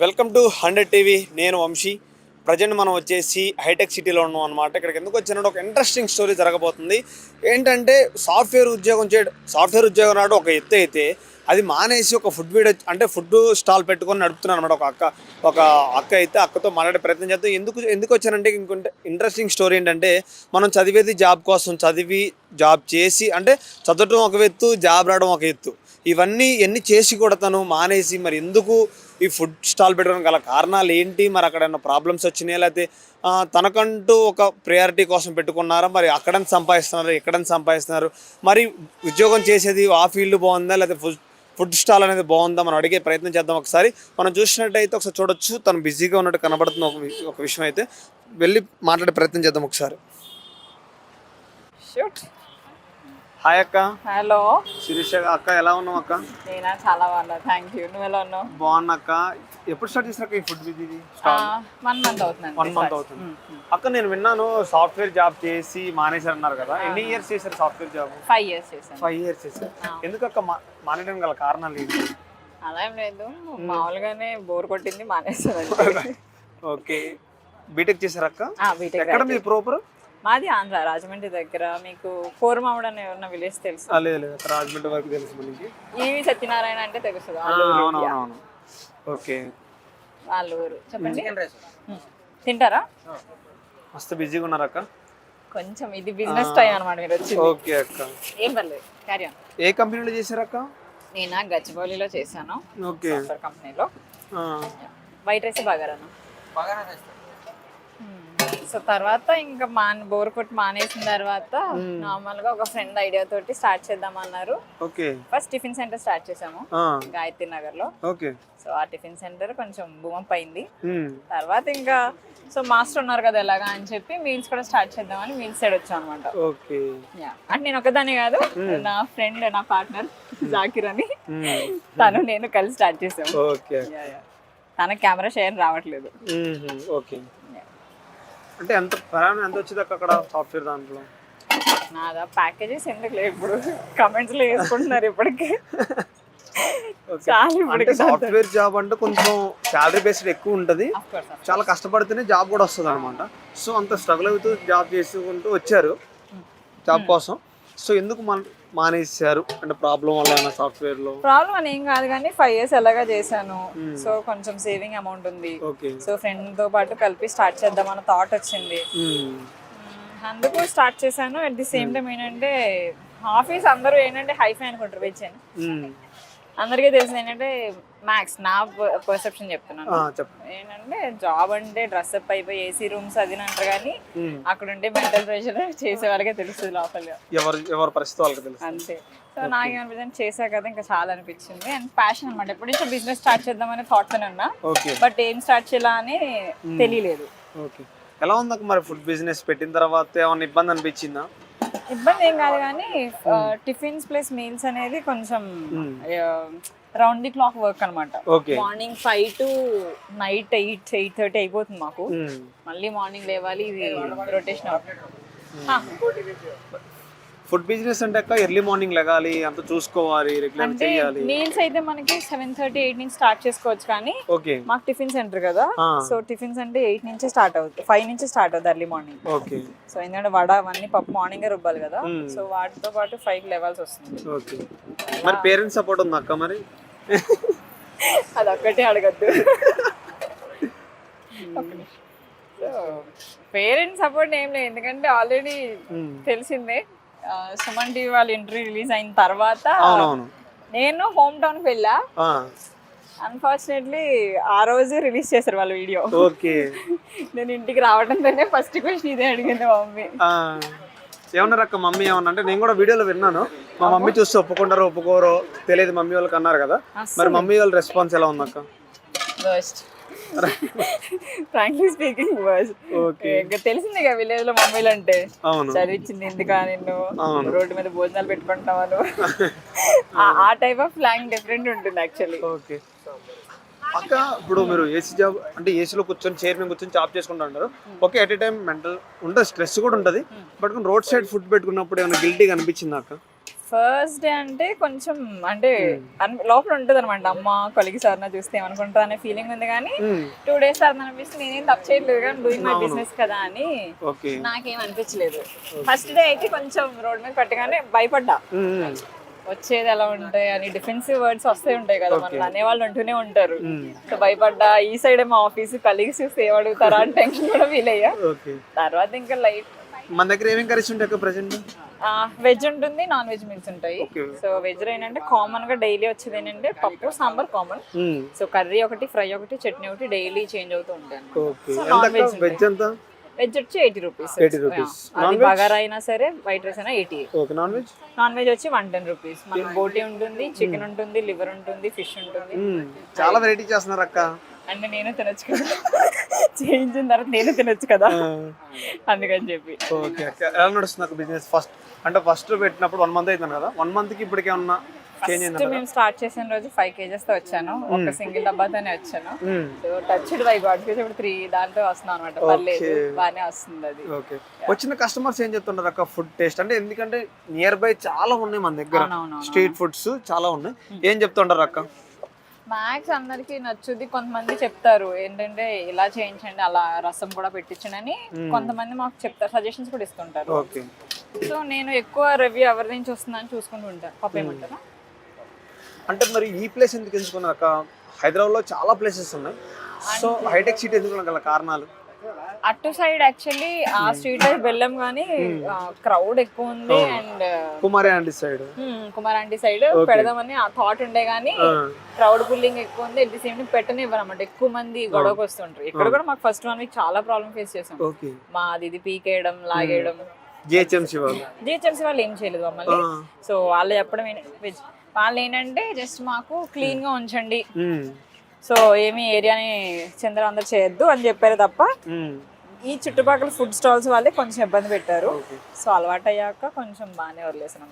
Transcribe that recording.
Welcome to hundred TV. నేను Vamsi. Present మనం వచ్చేసి హైటెక్ సిటీలో ఉన్నాం అనమాట ఇక్కడికి ఎందుకు వచ్చినట్టు ఒక ఇంట్రెస్టింగ్ స్టోరీ జరగబోతుంది. ఏంటంటే సాఫ్ట్వేర్ ఉద్యోగం చేయడం సాఫ్ట్వేర్ ఉద్యోగం నాడు ఒక ఎత్తు అయితే అది మానేసి ఒక ఫుడ్ వీడియో అంటే ఫుడ్ స్టాల్ పెట్టుకొని నడుపుతున్నాను అనమాట ఒక అక్క ఒక అక్క అయితే అక్కతో మాట్లాడే ప్రయత్నం చేస్తాం ఎందుకు ఎందుకు వచ్చానంటే ఇంకొంటే ఇంట్రెస్టింగ్ స్టోరీ ఏంటంటే మనం చదివేది జాబ్ కోసం చదివి జాబ్ చేసి అంటే చదవటం ఒక ఎత్తు జాబ్ రావడం ఒక ఎత్తు. ఇవన్నీ ఎన్ని చేసి కూడా తను మానేసి మరి ఎందుకు ఈ ఫుడ్ స్టాల్ పెట్టడం గల కారణాలు ఏంటి? మరి అక్కడ ఏమైనా ప్రాబ్లమ్స్ వచ్చినాయి? లేకపోతే తనకంటూ ఒక ప్రయారిటీ కోసం పెట్టుకున్నారా? మరి అక్కడ సంపాదిస్తున్నారు ఎక్కడ సంపాదిస్తున్నారు. మరి ఉద్యోగం చేసేది ఆ ఫీల్డ్ బాగుందా? లేకపోతే ఫుడ్ స్టాల్ అనేది బాగుందా మనం అడిగే ప్రయత్నం చేద్దాం ఒకసారి. మనం చూసినట్టయితే ఒకసారి చూడొచ్చు. తను బిజీగా ఉన్నట్టు కనబడుతుంది ఒక ఒక విషయం అయితే వెళ్ళి మాట్లాడే ప్రయత్నం చేద్దాం ఒకసారి. హాయ్ అక్క. హలో. శిరీష అక్క ఎలా ఉన్నావు అక్క? నేనా చాలా బాగున్నా. థ్యాంక్ యూ నువ్వు ఎలా ఉన్నావు? బాగున్నా అక్క. ఎప్పుడు స్టార్ట్ చేసాక ఈ ఫుడ్ ఇది? వన్ మంత్ అవుతుందండి వన్ మంత్ అవుతుంది. అక్క నేను విన్నాను సాఫ్ట్వేర్ జాబ్ చేసి మానేశారన్నారు కదా. ఎన్ని ఇయర్స్ చేశారు సాఫ్ట్వేర్ జాబ్ ఫైవ్ ఇయర్స్ చేశాను. ఫైవ్ ఇయర్స్ చేశారు. ఎందుకు అక్క మానేయడం గల కారణాలు ఏంటి? అలా ఏం లేదు మామూలుగానే బోర్ కొట్టింది మానేస్తానండి ఓకే బీటెక్ చేశారు అక్క? బీటెక్ ఎక్కడ మీ ప్రాపర్ మాది ఆంధ్ర రాజమండ్రి దగ్గర. మీకు కోరమావిడ అనే ఉన్న విలేజ్ తెలుసు? లేదు రాజమండ్రి వరకు తెలుసు మనకి. ఈవి సత్యనారాయణ అంటే తెలుసు అవునవునవును ఓకే. వాళ్ళ ఊరు చెప్పండి. తింటారా? మస్తు బిజీగా ఉన్నారు అక్క? కొంచెం ఇది బిజినెస్ టైం అనమాట మీరు వచ్చింది. ఓకే అక్క. ఏం పర్లేదు. క్యారీ ఆన్ ఏ కంపెనీలో చేశారు అక్క? నేను? గచ్చిబౌలిలో చేశాను. ఓకే. కంపెనీలో ఆ, వైట్ రైస్. బాగారాను సో తర్వాత ఇంకా మాన్ బోర్ కొట్టి మానేసిన తర్వాత నార్మల్గా ఒక ఫ్రెండ్ ఐడియా తోటి start చేద్దామన్నారు. Okay. First tiffin centre start చేసాము గాయత్రి నగర్లో ఓకే. సో ఆ టిఫిన్ సెంటర్ కొంచెం బూమప్ అయింది. తర్వాత ఇంకా సో మాస్టర్ ఉన్నారు కదా ఎలాగా అని చెప్పి మీల్స్ కూడా స్టార్ట్ చేద్దామని మీల్స్ సైడ్ వచ్చాం అనమాట ఓకే. అంటే నేను ఒకదాన్ని కాదు నా ఫ్రెండ్ నా పార్ట్నర్ జాకిర్ అని. తను నేను కలిసి స్టార్ట్ చేసాము. ఓకే. తన కెమెరా షేర్ రావట్లేదు. ఓకే. అంటే ఎంత ప్రయాణం ఎంత వచ్చింది అక్క అక్కడ సాఫ్ట్వేర్ దాంట్లో? నాదా ప్యాకేజెస్ ఎందుకు లేదు ఇప్పుడు? కమెంట్స్లో వేసుకుంటున్నారు ఇప్పటికి. చాలా అంటే సాఫ్ట్వేర్ జాబ్ అంటే కొంచెం శాలరీ బేస్డ్ ఎక్కువ ఉంటుంది. చాలా కష్టపడితేనే జాబ్ కూడా వస్తుంది అనమాట సో అంత స్ట్రగుల్ అవుతూ జాబ్ చేసుకుంటూ వచ్చారు. జాబ్ కోసం. సో ఎందుకు మన మానేశారు? అంటే ప్రాబ్లం వల్ల సాఫ్ట్వేర్లో? ప్రాబ్లం అని ఏం కాదు కానీ ఫైవ్ ఇయర్స్ ఎలాగా చేశాను. సో కొంచెం సేవింగ్ అమౌంట్ ఉంది. ఓకే. సో ఫ్రెండ్తో పాటు కలిపి స్టార్ట్ చేద్దామన్న థాట్ వచ్చింది. మ్మ్, అందుకు స్టార్ట్ చేశాను. అట్ ది సేమ్ టైం ఏంటంటే ఆఫీస్ అందరూ ఏంటంటే హైఫై అనుకుంటారు వెచ్చాను అందరికీ తెలిసింది ఏంటంటే మ్యాక్స్ నా పర్సెప్షన్ చెప్తున్నాను. ఏంటంటే జాబ్ అంటే డ్రెస్అప్ అయిపోయి ఏసీ రూమ్స్ అది అని అంటారు కానీ. అక్కడ ఉంటే మెంటల్ ప్రెషర్ చేసే వాళ్ళకే తెలుస్తుంది లోపల. ఎవరు ఎవరి పరిస్థితి వాళ్ళకి తెలుసు అంతే. సో నాకేమనిపించింది చేసా కదా ఇంకా చాలా అనిపించింది. అండ్ ప్యాషన్ అనమాట ఎప్పటి నుంచో బిజినెస్ స్టార్ట్ చేద్దామని థాట్తోనే ఉన్నా. ఓకే. బట్ ఏం స్టార్ట్ చేయాలా అని తెలియలేదు. ఓకే. ఎలా ఉంది మరి ఫుడ్ బిజినెస్ పెట్టిన తర్వాత ఏమైనా ఇబ్బంది అనిపించిందా? ఇబ్బంది ఏం కాదు కానీ టిఫిన్స్ ప్లస్ మీల్స్ అనేది కొంచెం రౌండ్ ది క్లాక్ వర్క్ అనమాట morning five to night eight eight thirty అయిపోతుంది మాకు. మళ్ళీ మార్నింగ్ లేవాలి ఇది రొటేషన్ ఫుడ్ బిజినెస్ అంటే అక్క ఎర్లీ మార్నింగ్ లెగాలి అంత చూసుకోవాలి రెగ్యులర్ చేయాలి. మీల్స్ అయితే మనకి సెవెన్ థర్టీ ఎయిట్ నుంచి స్టార్ట్ చేసుకోవచ్చు కానీ ఓకే. మాకు టిఫిన్ సెంటర్ కదా. సో టిఫిన్స్ అంటే ఎయిట్ నుంచి స్టార్ట్ అవుతుంది ఫైవ్ నుంచి స్టార్ట్ అవుతుంది ఎర్లీ మార్నింగ్. ఓకే. సో ఎందుకంటే వడ అవన్నీ పప్పు మార్నింగ్ రుబ్బాలి కదా. సో వాటితో పాటు ఫైవ్ లెవెల్స్ వస్తుంది. ఓకే. మరి పేరెంట్స్ సపోర్ట్ ఉంది అక్క మరి? అది ఒక్కటే అడగద్దు. పేరెంట్స్ సపోర్ట్ ఏం లేదు ఎందుకంటే ఆల్రెడీ తెలిసిందే. సుమన్ టీవీ వాళ్ళ ఇంటర్వ్యూ రిలీజ్ అయిన తర్వాత అవునవును. నేను హోమ్ టౌన్కి వెళ్ళా అన్ఫార్చునేట్లీ ఆ రోజు రిలీజ్ చేశారు వాళ్ళ వీడియో. ఓకే. నేను ఇంటికి రావడంతోనే ఫస్ట్ క్వశ్చన్ ఇదే అడిగింది మా మమ్మీ ఏమన్నారు అక్క మమ్మీ ఏమన్నా అంటే నేను కూడా వీడియోలో విన్నాను. మా మమ్మీ చూస్తే ఒప్పుకుంటారో ఒప్పుకోరో తెలియదు మమ్మీ వాళ్ళకి అన్నారు కదా. మరి మమ్మీ వాళ్ళ రెస్పాన్స్ ఎలా ఉంది అక్క? Worst frankly speaking worst okay ఇంకా తెలిసింది కదా విలేజ్లో మమ్మీలు అంటే. చదివించింది ఎందుకా నిన్ను. రోడ్డు మీద భోజనాలు పెట్టుకుంటావా నువ్వు? ఆ- ఆ టైప్ ఆఫ్ స్లాంగ్ డిఫరెంట్ ఉంటుంది యాక్చువల్లీ ఓకే అక్క ఇప్పుడు మీరు ఏసీ జాబ్ అంటే ఏసీలో కూర్చొని చైర్ మీద కూర్చొని జాబ్ చేసుకుంటా ఉంటారు. Okay at a time mental ఉంటుంది స్ట్రెస్ కూడా ఉంటుంది. బట్ రోడ్ సైడ్ ఫుడ్ పెట్టుకున్నప్పుడు ఏమైనా గిల్టీగా అనిపించింది అక్క? ఫస్ట్ డే అంటే కొంచెం అంటే అన్- లోపల ఉంటుంది అనమాట అమ్మ కొలిగి సార్ చూస్తే ఏమనుకుంటారు అనే ఫీలింగ్ ఉంది కానీ టూ డేస్ తర్వాత అనిపిస్తుంది నేనేం తప్పు చేయట్లేదు కానీ డూయింగ్ మై బిజినెస్ కదా అని నాకేం అనిపించలేదు. ఫస్ట్ డే అయితే కొంచెం రోడ్ మీద పెట్టగానే భయపడ్డా. వచ్చేది ఎలా ఉంటాయి అని డిఫెన్సివ్ వర్డ్స్ వస్తూ ఉంటాయి కదా మన అనేవాళ్ళు అంటూనే ఉంటారు. సో భయపడ్డా ఈ సైడ్ మా ఆఫీస్ కలిగి చూస్తే ఏమడుగుతారా అని టెన్షన్ కూడా ఫీల్ అయ్యా. తర్వాత ఇంకా లైట్ మన దగ్గర ఏమేం కర్రీస్ ఉంటాయి అక్క ప్రజెంట్ వెజ్ ఉంటుంది నాన్ వెజ్ మీల్స్ ఉంటాయి సో వెజ్ ఏంటంటే కామన్గా డైలీ వచ్చేది ఏంటంటే పప్పు సాంబార్ కామన్ సో కర్రీ ఒకటి ఫ్రై ఒకటి చట్నీ ఒకటి డైలీ చేంజ్ అవుతూ ఉంటాయి వెజ్ వెజ్ ఎంత వెజ్ వచ్చి ఎయిటీ రూపీస్ 80 rupees. అది బగారా అయినా సరే వైట్ రైస్ అయినా eighty okay non veg non veg వచ్చి వన్ టెన్ రూపీస్ బోటీ ఉంటుంది చికెన్ ఉంటుంది లివర్ ఉంటుంది ఫిష్ ఉంటుంది. చాలా వెరైటీ చేస్తున్నారు అక్క. అంటే నేను తినొచ్చు కదా. చేయించిన తర్వాత నేను తినొచ్చు కదా. అందుకని చెప్పి. ఓకే. ఎలా నడుస్తుంది అక్క బిజినెస్ ఫస్ట్ అంటే ఫస్ట్ పెట్టినప్పుడు వన్ మంత్ అవుతుంది కదా? వన్ మంత్కి ఇప్పటికే చేంజ్ ఫస్ట్ మేము స్టార్ట్ చేసిన రోజు ఫైవ్ కేజెస్తో వచ్చాను. ఒక సింగిల్ డబ్బాతోనే వచ్చాను. సో టచ్డ్ బై గాడ్ ఇప్పుడు త్రీ దాంట్లో వస్తున్నాం అనమాట పర్లేదు బాగానే వస్తుంది అది. ఓకే వచ్చిన కస్టమర్స్ ఏం చెప్తున్నారు అక్క? ఫుడ్ టేస్ట్ అంటే ఎందుకంటే నియర్ బై చాలా ఉన్నాయి మన దగ్గర. స్ట్రీట్ ఫుడ్స్ చాలా ఉన్నాయి. ఏం చెప్తుంటారు అక్క? మ్యాక్స్ అందరికి నచ్చుద్ది. కొంతమంది చెప్తారు ఏంటంటే ఇలా చేయించండి అలా రసం కూడా పెట్టించండి కొంతమంది మాకు చెప్తారు సజెషన్స్ కూడా ఇస్తుంటారు. సో నేను ఎక్కువ రివ్యూ ఎవరి నుంచి వస్తుందని చూసుకుంటూ ఉంటాను పాప ఏమంటారా? అంటే మరి ఈ ప్లేస్ ఎందుకు ఎంచుకున్నారు అక్క హైదరాబాద్లో చాలా ప్లేసెస్ ఉన్నాయి. సో హైటెక్ సిటీ ఎందుకు గల కారణాలు? అటు సైడ్ యాక్చువల్లీ ఆ స్ట్రీట్ వైపు వెళ్ళాం కానీ క్రౌడ్ ఎక్కువ ఉంది అండ్ కుమారి అండి సైడ్. కుమారాంటి సైడ్ పెడదామని ఆ థాట్ ఉండే కానీ క్రౌడ్ పుల్లింగ్ ఎక్కువ ఉంది. ఎట్ ది సేమ్ పెట్టని ఇవ్వనమాట ఎక్కువ మంది గొడవకు వస్తుంటారు ఇక్కడ కూడా మాకు ఫస్ట్ వన్ వీక్ చాలా ప్రాబ్లం ఫేస్ చేసాం. మా ఇది పీకేయడం లాగేయడం. జిహెచ్ఎంసీ వాళ్ళు. జిహెచ్ఎంసీ వాళ్ళు ఏం చేయలేదు మమ్మల్ని. సో వాళ్ళు చెప్పడం వాళ్ళు ఏంటంటే జస్ట్ మాకు క్లీన్గా ఉంచండి. సో ఏమి ఏరియాని చంద్ర అందరు చేయొద్దు అని చెప్పారు తప్ప. ఈ చుట్టుపక్కల ఫుడ్ స్టాల్స్ వాళ్ళే కొంచెం ఇబ్బంది పెట్టారు. సో అలవాటు అయ్యాక కొంచెం బాగానే వదిలేసాను